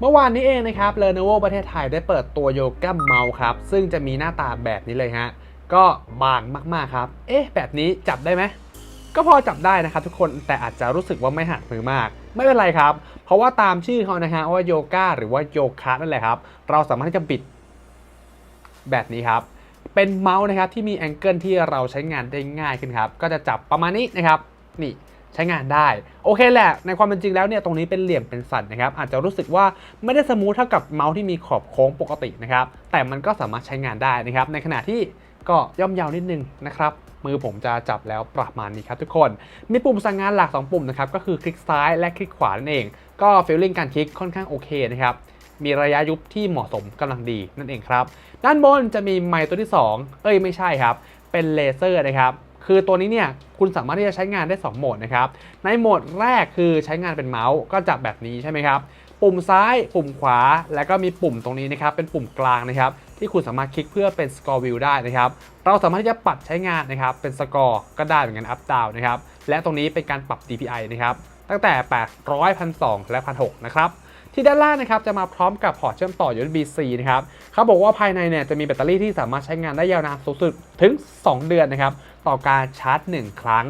เมื่อวานนี้เองนะครับ Lenovo ประเทศไทยได้เปิดตัวโยก a เมาส์ครับ ซึ่งจะมีหน้าตาแบบนี้เลยฮะ ก็บางมากๆครับ เอ๊ะ แบบนี้จับได้ไหม ก็พอจับได้นะครับทุกคนแต่อาจจะรู้สึกว่าไม่หักมือมาก ไม่เป็นไรครับ เพราะว่าตามชื่อเขานะฮะว่าโยก a หรือว่าโยคะนั่นแหละครับ เราสามารถที่จะบิด แบบนี้ครับ เป็นเมาส์นะครับที่มีแองเกิลที่เราใช้งานได้ง่ายขึ้นครับ ก็จะจับประมาณนี้นะครับ นี่ ใช้งานได้โอเคแหละ ในความเป็นจริงแล้วเนี่ยตรงนี้เป็นเหลี่ยมเป็นสันนะครับอาจจะรู้สึกว่าไม่ได้สมูทเท่ากับเมาส์ที่มีขอบโค้งปกตินะครับแต่มันก็สามารถใช้งานได้นะครับในขณะที่ก็ย่อมเยาวนิดนึงนะครับมือผมจะจับแล้วประมาณนี้ครับทุกคน มีปุ่มสั่งงานหลัก 2 ปุ่มนะครับก็คือคลิกซ้ายและคลิกขวานั่นเอง ก็ฟีลลิ่งการคลิกค่อนข้างโอเคนะครับมีระยะยุบที่เหมาะสมกำลังดีนั่นเองครับ ด้านบนจะมีไมค์ตัวที่ 2 เอ้ยไม่ใช่ครับ เป็นเลเซอร์นะครับ คือตัวนี้เนี่ยคุณสามารถที่จะใช้งานได้ 2 โหมดนะครับ ในโหมดแรกคือใช้งานเป็นเมาส์ก็จับแบบนี้ใช่ไหมครับ ปุ่มซ้าย ปุ่มขวา แล้วก็มีปุ่มตรงนี้นะครับ เป็นปุ่มกลางนะครับ ที่คุณสามารถคลิกเพื่อเป็น score view ได้นะครับ เราสามารถที่จะปรับใช้งานนะครับ เป็น score ก็ได้เหมือนกัน up down นะครับ และตรงนี้เป็นการปรับ DPI นะครับ ตั้งแต่ 800 1,200 และ 1,600 นะครับ ที่ด้านล่างนะครับจะมาพร้อมกับพอร์ตเชื่อมต่อ USB-C นะครับเขาบอกว่าภายในเนี่ยจะมีแบตเตอรี่ที่สามารถใช้งานได้ยาวนานสูงสุดถึง 2 เดือนนะครับต่อการชาร์จ 1 ครั้ง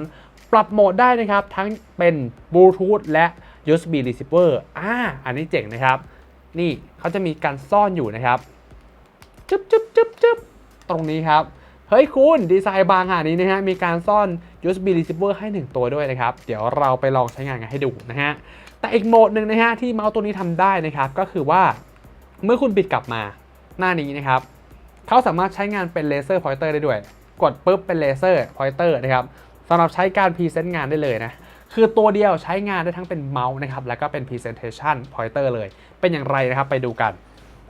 ปรับโหมดได้นะครับทั้งเป็นบลูทูธและ USB receiver อ่าอันนี้เจ๋งนะครับ นี่เขาจะมีการซ่อนอยู่นะครับ จึ๊บจึ๊บจึ๊บจึ๊บตรงนี้ครับ เฮ้ยคุณดีไซน์บางขนาดนี้นะฮะมีการซ่อน USB receiver ให้ 1 ตัวด้วยนะครับ เดี๋ยวเราไปลองใช้งานกันให้ดูนะฮะ แต่อีกโหมดหนึ่งนะฮะที่เมาส์ตัวนี้ทำได้นะครับ ก็คือว่าเมื่อคุณปิดกลับมาหน้านี้นะครับเขาสามารถใช้งานเป็นเลเซอร์พอยเตอร์ได้ด้วย กดปุ๊บเป็นเลเซอร์พอยเตอร์นะครับสำหรับใช้การพรีเซนต์งานได้เลยนะคือตัวเดียวใช้งานได้ทั้งเป็นเมาส์นะครับแล้วก็เป็น Presentation Pointer เลย เป็นอย่างไรนะครับไปดูกัน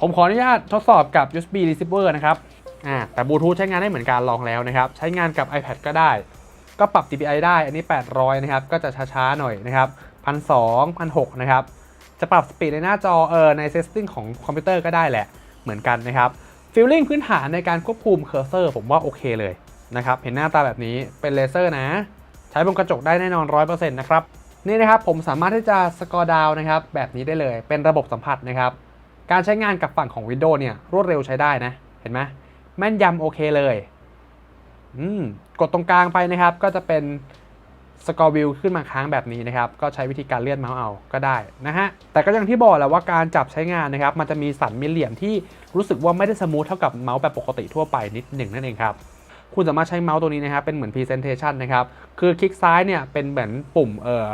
ผมขออนุญาตทดสอบกับ USB receiver นะครับ อ่าแต่บลูทูธใช้งานได้เหมือนกันลองแล้วนะครับ ใช้งานกับ iPad ก็ได้ ก็ปรับ DPI ได้อันนี้ 800 นะครับ ก็จะช้าๆหน่อยนะครับ1,200 1,600นะครับ จะปรับสปีดในหน้าจอเออใน setting ของคอมพิวเตอร์ก็ได้แหละเหมือนกันนะครับฟีลลิ่งพื้นฐานในการควบคุมเคอร์เซอร์ผมว่าโอเคเลยนะครับเห็นหน้าตาแบบนี้เป็นเลเซอร์นะ ใช้บนกระจกได้แน่นอน 100%นะครับนี่นะครับผมสามารถที่จะสกอร์ดาวนะครับแบบนี้ได้เลยเป็นระบบสัมผัสนะครับ การใช้งานกับฝั่งของ Windows เนี่ยรวดเร็วใช้ได้นะ เห็นไหม แม่นยำโอเคเลยอืมกดตรงกลางไปนะครับ ก็จะเป็นสกอร์วิวขึ้นมาค้างแบบนี้นะครับ ก็ใช้วิธีการเลื่อนเมาส์เอาก็ได้นะฮะ แต่ก็อย่างที่บอกแหละว่าการจับใช้งานนะครับ มันจะมีสันมีเหลี่ยมที่รู้สึกว่าไม่ได้สมูทเท่ากับเมาส์แบบปกติทั่วไปนิดหนึ่งนั่นเองครับ คุณสามารถใช้เมาส์ตัวนี้นะครับ เป็นเหมือน Presentation นะครับ คือคลิกซ้ายเนี่ยเป็นเหมือนปุ่มเอ่อ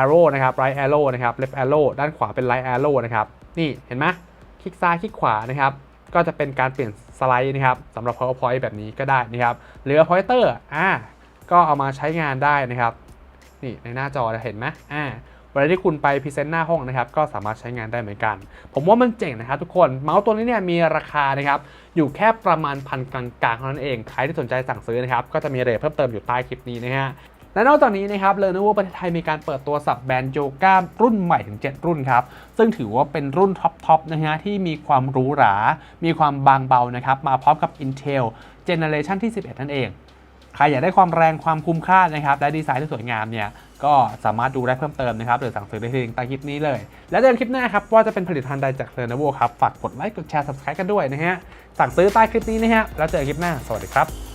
arrow นะครับ right arrow นะครับ left arrow ด้านขวาเป็น right arrow นะครับ นี่เห็นไหมคลิกซ้ายคลิกขวานะครับ ก็จะเป็นการเปลี่ยนสไลด์นะครับสำหรับ powerpoint แบบนี้ก็ได้นะครับหรือ pointer อ่าก็เอามาใช้งานได้นะครับนี่ในหน้าจอเห็นไหมอ่าเวลาที่คุณไปพรีเซนต์หน้าห้องนะครับก็สามารถใช้งานได้เหมือนกัน ผมว่ามันเจ๋งนะครับทุกคนเมาส์ตัวนี้เนี่ยมีราคานะครับอยู่แค่ประมาณพันกลางๆเท่านั้นเองใครที่สนใจสั่งซื้อนะครับก็จะมีเอียดเพิ่มเติมอยู่ใต้คลิปนี้นะฮะ และนอกจากนี้นะครับ Lenovo ประเทศไทยมีการเปิดตัวสับแบรนด์โยก a รุ่นใหม่ถึง 7 รุ่นครับ ซึ่งถือว่าเป็นรุ่นท็อปๆนะฮะที่มีความหรูหรา มีความบางเบานะครับ มาพร้อมกับ Intel Generation ที่ 11 นั่นเอง ใครอยากได้ความแรงความคุ้มค่านะครับ และดีไซน์ที่สวยงามเนี่ย ก็สามารถดูได้เพิ่มเติมนะครับ หรือสั่งซื้อได้ที่ลิงก์ใต้คลิปนี้เลย แล้วเจอกันคลิปหน้าครับว่าจะเป็นผลิตภัณฑ์ใดจาก Lenovo ครับ ฝากกดไลค์ กดแชร์ subscribe กันด้วยนะฮะ สั่งซื้อใต้คลิปนี้นะฮะ แล้วเจอกันคลิปหน้า สวัสดีครับ